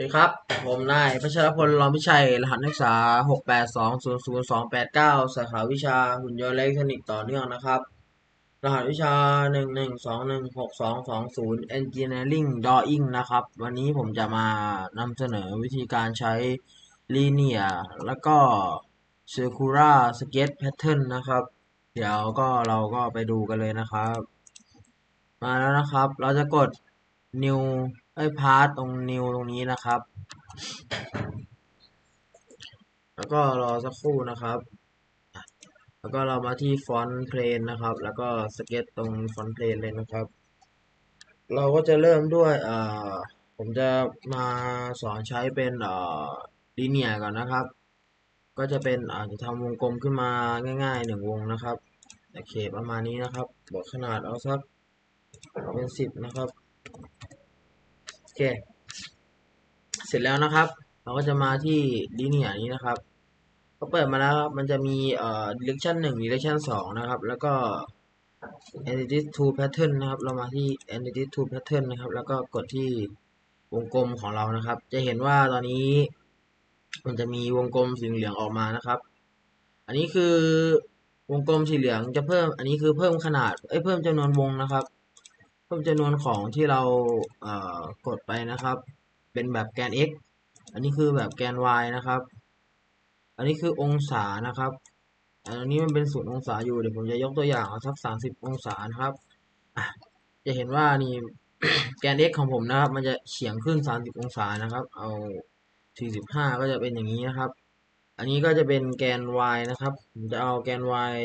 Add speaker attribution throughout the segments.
Speaker 1: วัสดีครับ ผมนายพัชรพลรองพิชัย รหัสนักศึกษา 682000289สาขาวิชาหุ่นยนต์อิเล็กทรอนิกส์ต่อเนื่องนะครับ รหัสวิชา 112162220 Engineering Drawing นะครับ วันนี้ผมจะมานำเสนอวิธีการใช้ Linear แล้วก็ Circular Sketch Pattern นะครับ เดี๋ยวก็เราก็ไปดูกันเลยนะครับ มาแล้วนะครับ เราจะกด new ไอ้พาร์ตตรง new ตรงนี้นะครับ แล้วก็รอสักครู่นะครับ แล้วก็เรามาที่ฟอนต์เพลนนะครับ แล้วก็สเก็ตตรงฟอนต์เพลนเลยนะครับ เราก็จะเริ่มด้วยเอ่อผมจะมาสอนใช้เป็นเอ่อลีเนียก่อนนะครับ ก็จะเป็นอาจจะทำวงกลมขึ้นมาง่ายๆหนึ่งวงนะครับโอเคประมาณนี้นะครับบอกขนาดเอาสักเป็นสิบนะครับ โอเคเสร็จแล้วนะครับ เราก็จะมาที่ลีเนียนี้นะครับพอเปิดมาแล้วมันจะมีเอ่อ direction 1 direction 2 นะครับ แล้วก็ entity to pattern นะครับ เรามาที่ entity to pattern นะครับ แล้วก็กดที่วงกลมของเรานะครับ จะเห็นว่าตอนนี้ มันจะมีวงกลมสีเหลืองออกมานะครับ อันนี้คือวงกลมสีเหลืองจะเพิ่ม อันนี้คือเพิ่มขนาด เอ้ย เพิ่มจำนวนวงนะครับ พิ่มจำนวนของที่เราเกดไปนะครับ เป็นแบบแกน x อันนี้คือแบบแกน y นะครับ อันนี้คือองศานะครับ อันนี้มันเป็นศูนย์องศาอยู่เดี๋ยวผมจะยกตัวอย่างเอาสักสามสิบองศานะครับจะเห็นว่านี่แกน x ของผมนะครับ มันจะเฉียงขึ้นสามสิบองศานะครับ เอาสี่สิบห้าก็จะเป็นอย่างนี้นะครับ อันนี้ก็จะเป็นแกน y นะครับผมจะเอาแกน y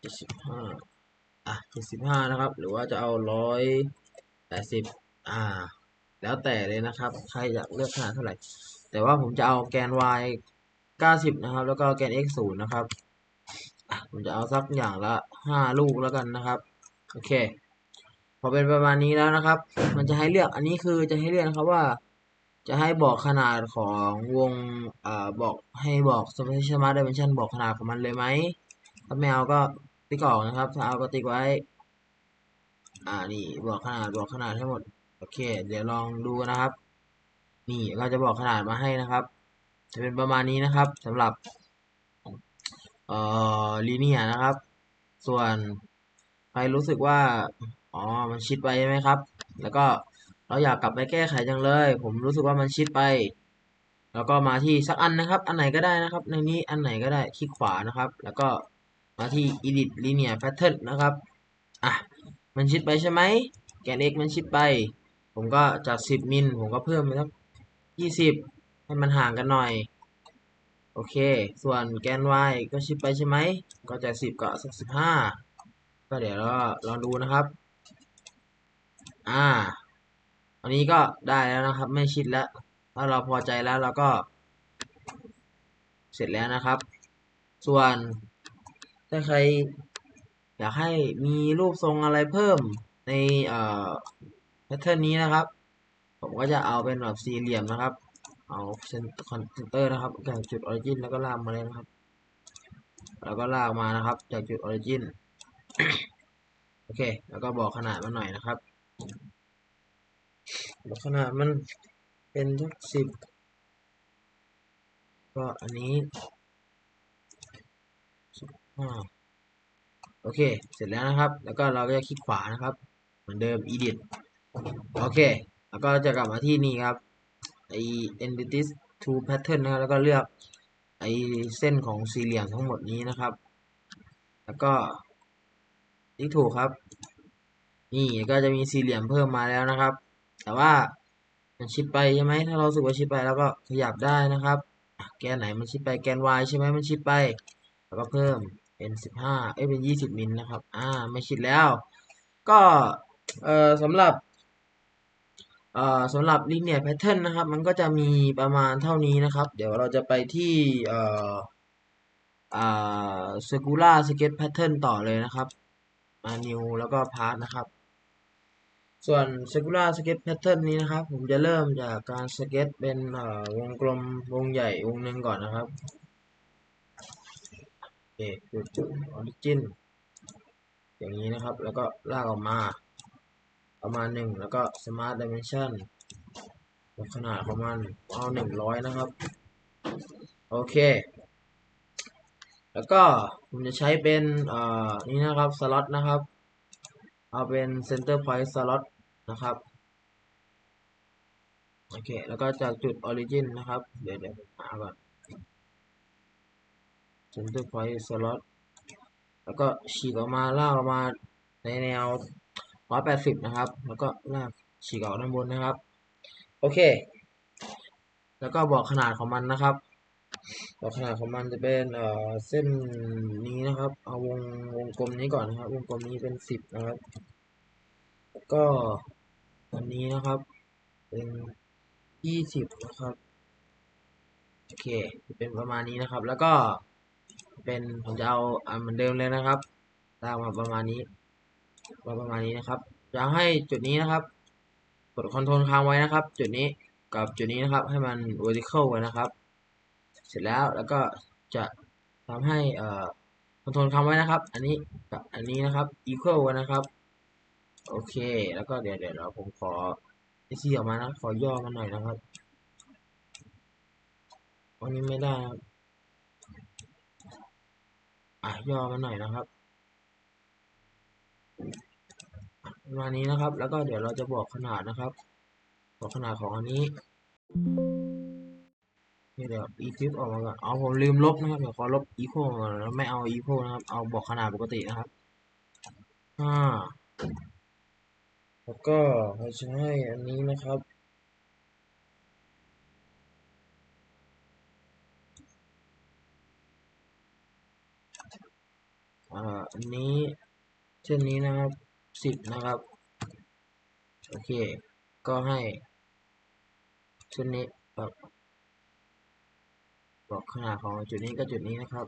Speaker 1: เจ็ดสิบห้า อะเจ็ดสิบห้านะครับ หรือว่าจะเอาร้อยแปดสิบอ่า แล้วแต่เลยนะครับ ใครอยากเลือกขนาดเท่าไหร่ แต่ว่าผมจะเอาแกน y เก้าสิบนะครับ แล้วก็แกน x ศูนย์นะครับผมจะเอาสักอย่างละห้าลูกแล้วกันนะครับ โอเค พอเป็นประมาณนี้แล้วนะครับ มันจะให้เลือกอันนี้คือจะให้เลือกนะครับว่า จะให้บอกขนาดของวงอ่าบอกให้บอก Smart Dimension บอกขนาดของมันเลยไหมถ้าไม่เอาก็ ติ๊กออกนะครับถ้าเอาก็ติ๊กไว้ อ่านี่บอกขนาดบอกขนาดให้หมด โอเค เดี๋ยวลองดูนะครับ นี่ก็จะบอกขนาดมาให้นะครับ จะเป็นประมาณนี้นะครับสำหรับเอ่อลีเนียนะครับ ส่วนใครรู้สึกว่าอ๋อมันชิดไปใช่ไหมครับ แล้วก็เราอยากกลับไปแก้ไขจังเลย ผมรู้สึกว่ามันชิดไปแล้วก็มาที่สักอันนะครับ อันไหนก็ได้นะครับ ในนี้อันไหนก็ได้คลิกขวานะครับ แล้วก็ มาที่ edit linear pattern นะครับ อะ มันชิดไปใช่ไหม แกน x มันชิดไป ผมก็จาก 10 มิล ผมก็เพิ่มไปสัก20 ให้มันห่างกันหน่อย โอเค ส่วนแกน y ก็ชิดไปใช่ไหม ก็จาก 10 ก็สัก 15 ก็เดี๋ยวเราลองดูนะครับ อ่า อันนี้ก็ได้แล้วนะครับ ไม่ชิดแล้ว ถ้าเราพอใจแล้วเราก็ เสร็จแล้วนะครับ ส่วน ถ้าใครอยากให้มีรูปทรงอะไรเพิ่มในเอ่อแพทเทิร์นนี้นะครับ ผมก็จะเอาเป็นแบบสี่เหลี่ยมนะครับ เอาเซนคอนเซนเตอร์นะครับจากจุดออริจินแล้วก็ลากมาเลยนะครับ แล้วก็ลากมานะครับ จากจุดออริจินโอเค แล้วก็บอกขนาดมันหน่อยนะครับบอกขนาดมันเป็นทักสิบก็อันนี้ โอเค เสร็จแล้วนะครับ แล้วก็เราก็จะคลิกขวานะครับ เหมือนเดิม edit โอเค แล้วก็จะกลับมาที่นี่ครับไอ entities to pattern นะครับ แล้วก็เลือกไอเส้นของสี่เหลี่ยมทั้งหมดนี้นะครับ แล้วก็ที่ถูกครับ นี่ก็จะมีสี่เหลี่ยมเพิ่มมาแล้วนะครับ แต่ว่ามันชิดไปใช่ไหมถ้าเราสึกว่าชิดไปแล้วก็ขยับได้นะครับ แกนไหนมันชิดไปแกน y ใช่ไหมมันชิดไป แล้วก็เพิ่ม เป็นสิบห้าเอ้ยเป็นยี่สิบมิลนะครับ อ่า ไม่ชิดแล้ว ก็เอ่อสำหรับเอ่อสำหรับ linear pattern นะครับ มันก็จะมีประมาณเท่านี้นะครับ เดี๋ยวเราจะไปที่เอ่ออ่า circular sketch pattern ต่อเลยนะครับมา new แล้วก็ part นะครับ ส่วน circular sketch pattern นี้นะครับ ผมจะเริ่มจากการ sketch เป็นเอ่อวงกลมวงใหญ่วงหนึ่งก่อนนะครับ จุดจุด origin อย่างนี้นะครับ แล้วก็ลากออกมาประมาณหนึ่งแล้วก็ smart dimension ขนาดของมันเอาหนึ่งร้อยนะครับ โอเค แล้วก็ผมจะใช้เป็นอ่อนี่นะครับสล็อตนะครับ เอาเป็น center point slot นะครับ โอเค แล้วก็จากจุด origin นะครับ เดี๋ยวเดี๋ยวหาก่อน center point slot แล้วก็ฉีกออกมาลากออกมาในแนว 180 นะครับ แล้วก็ลากฉีกออกด้านบนนะครับ โอเค แล้วก็บอกขนาดของมันนะครับ บอกขนาดของมันจะเป็นเอ่อเส้นนี้นะครับ เอาวงวงกลมนี้ก่อนนะครับ วงกลมนี้เป็น 10 นะครับ ก็อันนี้นะครับ เป็น 20 นะครับ โอเคจะเป็นประมาณนี้นะครับ แล้วก็ เป็นผมจะเอาอันเหมือนเดิมเลยนะครับลากมาประมาณนี้มาประมาณนี้นะครับจะให้จุดนี้นะครับ กดคอนโทรลค้างไว้นะครับ จุดนี้กับจุดนี้นะครับ ให้มัน vertical ไว้นะครับ เสร็จแล้วแล้วก็จะทำให้เอ่อคอนโทรลค้างไว้นะครับ อันนี้กับอันนี้นะครับ equal ไว้นะครับ โอเค แล้วก็เดี๋ยวเดี๋ยวเราผมขอไอซีออกมานะขอย่อมันหน่อยนะครับวันนี้ไม่ได้ครับะย่อมันหน่อยนะครับประมาณนี้นะครับ แล้วก็เดี๋ยวเราจะบอกขนาดนะครับ บอกขนาดของอันนี้นี่เดี๋ยว e f i p ออกมาก่อนเอาผมลืมลบนะครับเดี๋ยวขอลบ equal ก่อนแล้วไม่เอา equal นะครับ เอาบอกขนาดปกตินะครับอ่าแล้วก็เราจะให้อันนี้นะครับ อันนี้เส้นนี้นะครับสิบนะครับ โอเค ก็ให้เส้นนี้แบบบอกขนาดของจุดนี้ก็จุดนี้นะครับ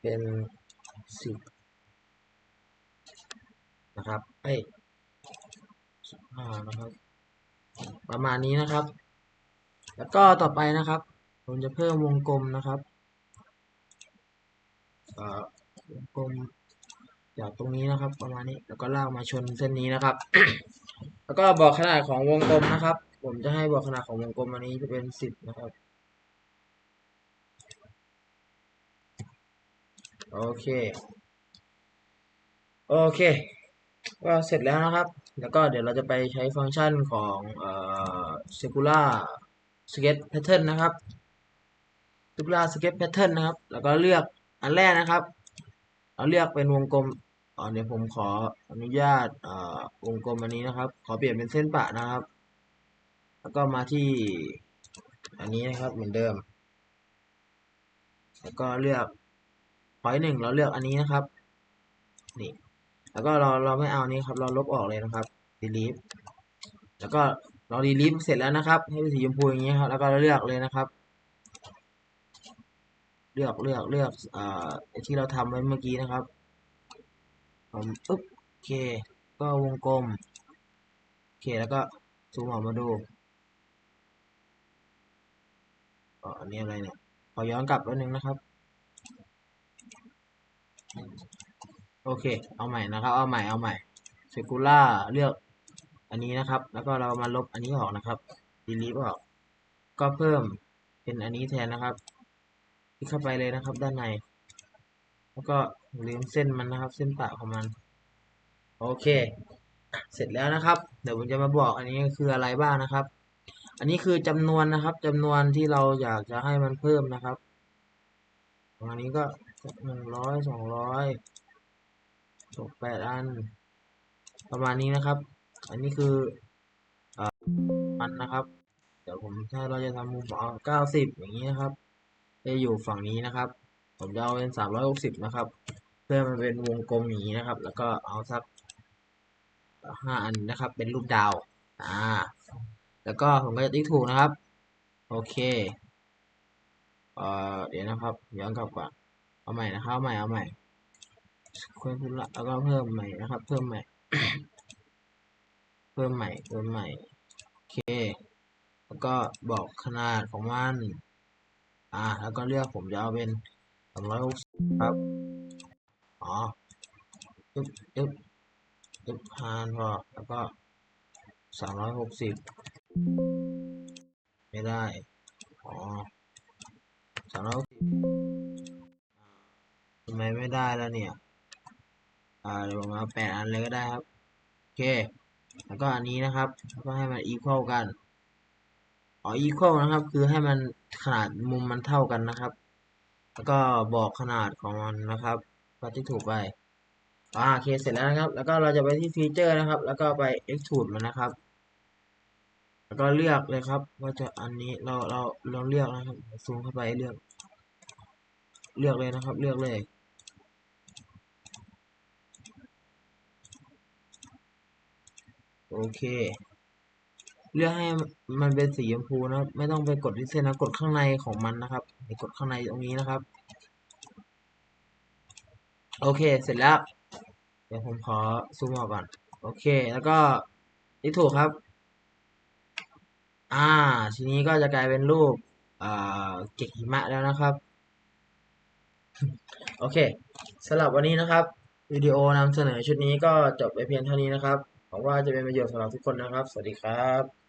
Speaker 1: เป็นสิบนะครับเอ้ยสิบห้านะครับ ประมาณนี้นะครับ แล้วก็ต่อไปนะครับ ผมจะเพิ่มวงกลมนะครับ เอ่อ กลมจากตรงนี้นะครับ ประมาณนี้แล้วก็ลากมาชนเส้นนี้นะครับ แล้วก็บอกขนาดของวงกลมนะครับ ผมจะให้บอกขนาดของวงกลมอันนี้จะเป็นสิบนะครับโอเคโอเคก็เสร็จแล้วนะครับ แล้วก็เดี๋ยวเราจะไปใช้ฟังก์ชันของเอ่อ circular sketch pattern นะครับ circular sketch pattern นะครับ แล้วก็เลือกอันแรกนะครับ เอาเลือกเป็นวงกลมอ๋อเดี๋ยวผมขออนุญาตอ่อวงกลมอันนี้นะครับ ขอเปลี่ยนเป็นเส้นปะนะครับ แล้วก็มาที่อันนี้นะครับเหมือนเดิม แล้วก็เลือกพอยหนึ่งเราเลือกอันนี้นะครับ นี่ แล้วก็เราเราไม่เอานี้ครับ เราลบออกเลยนะครับ delete แล้วก็เรา delete เสร็จแล้วนะครับ ให้เป็นสีชมพูอย่างนี้ครับ แล้วก็เลือกเลยนะครับ เลือกเลือกเลือกอ่าที่เราทำไว้เมื่อกี้นะครับผมปึ๊บโอเค ก็วงกลมโอเคแล้วก็ซูมออกมาดูอ๋ออันนี้อะไรเนี่ยขอย้อนกลับแป๊บนึงนะครับ โอเค เอาใหม่นะครับ เอาใหม่เอาใหม่ circular เลือกอันนี้นะครับ แล้วก็เรามาลบอันนี้ออกนะครับ delete ออก ก็เพิ่มเป็นอันนี้แทนนะครับ คลิกเข้าไปเลยนะครับ ด้านในแล้วก็ลืมเส้นมันนะครับ เส้นปะของมัน โอเค เสร็จแล้วนะครับ เดี๋ยวผมจะมาบอกอันนี้คืออะไรบ้างนะครับ อันนี้คือจำนวนนะครับจำนวนที่เราอยากจะให้มันเพิ่มนะครับอันนี้ก็หนึ่งร้อยสองร้อยตกแปดอัน ประมาณนี้นะครับ อันนี้คืออมันนะครับ เดี๋ยวผมถ้าเราจะทำมุมเอเก้าสิบอย่างนี้นะครับ จะอยู่ฝั่งนี้นะครับ ผมจะเอาเป็นสามร้อยหกสิบนะครับ เพื่อมันเป็นวงกลมอย่างนี้นะครับ แล้วก็เอาสักห้าอันนะครับ เป็นรูปดาว อ่า แล้วก็ผมก็จะติ๊กถูกนะครับ โอเค เอ่อ เดี๋ยวนะครับ ย้อนกลับก่อน เอาใหม่นะครับ เอาใหม่ เอาใหม่ควรพูดละแล้วก็เพิ่มใหม่นะครับ เพิ่มใหม่ เพิ่มใหม่ เพิ่มใหม่ โอเค แล้วก็บอกขนาดของมัน อ่า แล้วก็เลือกผมจะเอาเป็นสองร้อยหกสิบครับ อ๋อยึบยึบยึบพานพอ แล้วก็สามร้อยหกสิบไม่ได้ อ๋อสามร้อยทำไมไม่ได้แล้วเนี่ย อ่า เดี๋ยวผมเอาแปดอันเลยก็ได้ครับ โอเค แล้วก็อันนี้นะครับ ก็ให้มัน equal กัน อ๋อ equal นะครับ คือให้มันขนาดมุมมันเท่ากันนะครับ แล้วก็บอกขนาดของมันนะครับก็ที่ถูกไปอ่าโอเคเสร็จแล้วนะครับ แล้วก็เราจะไปที่ฟีเจอร์นะครับ แล้วก็ไป extrude มันนะครับ แล้วก็เลือกเลยครับ ว่าจะอันนี้เราเราเราเลือกนะครับซูมเข้าไปเลือก เลือกเลยนะครับ เลือกเลยโอเค เลือกให้มันเป็นสีชมพูนะครับ ไม่ต้องไปกดที่เส้นนะกดข้างในของมันนะครับกดข้างในตรงนี้นะครับ โอเคเสร็จแล้ว เดี๋ยวผมขอซูมออกก่อน โอเค แล้วก็ที่ถูกครับ อ่า ทีนี้ก็จะกลายเป็นรูปอ่าเก็กหิมะแล้วนะครับ โอเคสำหรับวันนี้นะครับ วิดีโอนำเสนอชุดนี้ก็จบไปเพียงเท่านี้นะครับหวังว่าจะเป็นประโยชน์สำหรับทุกคนนะครับ สวัสดีครับ